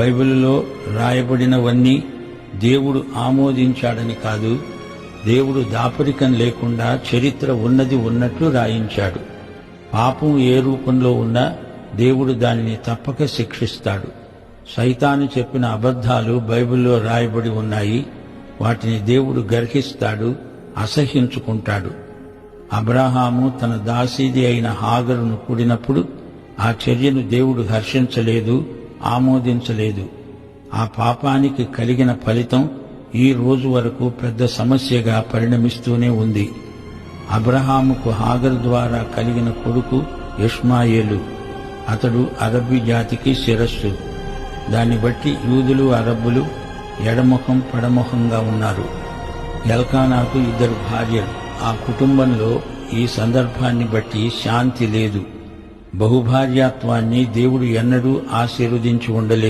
బైబిల్లో రాయబడినవన్నీ దేవుడు ఆమోదించాడని కాదు దేవుడు దాపరికం లేకుండా చరిత్ర ఉన్నది ఉన్నట్లు రాయించాడు. పాపం ఏ రూపంలో ఉన్నా దేవుడు దానిని తప్పక శిక్షిస్తాడు. సైతాను చెప్పిన అబద్ధాలు బైబిల్లో రాయబడి ఉన్నాయి. వాటిని దేవుడు గర్హిస్తాడు అసహ్యించుకుంటాడు. అబ్రహాము తన దాసీది అయిన హాగరును కూడినప్పుడు ఆ చర్యను దేవుడు హర్షించలేదు. ఆమోదించలేదు. ఆ పాపానికి కలిగిన ఫలితం ఈ రోజు వరకు పెద్ద సమస్యగా పరిణమిస్తూనే ఉంది. అబ్రహాముకు హాగర్ ద్వారా కలిగిన కొడుకు ఇష్మాయేలు. అతడు అరబ్బీ జాతికి శిరస్సు. దాన్ని బట్టి యూదులు అరబ్బులు ఎడముఖం పడముఖంగా ఉన్నారు. ఎల్కానాకు ఇద్దరు భార్యలు. ఆ కుటుంబంలో ఈ సందర్భాన్ని బట్టి శాంతి లేదు. బహుభార్యాత్వాన్ని దేవుడు ఎన్నడూ ఆశీర్వదించి ఉండలేదు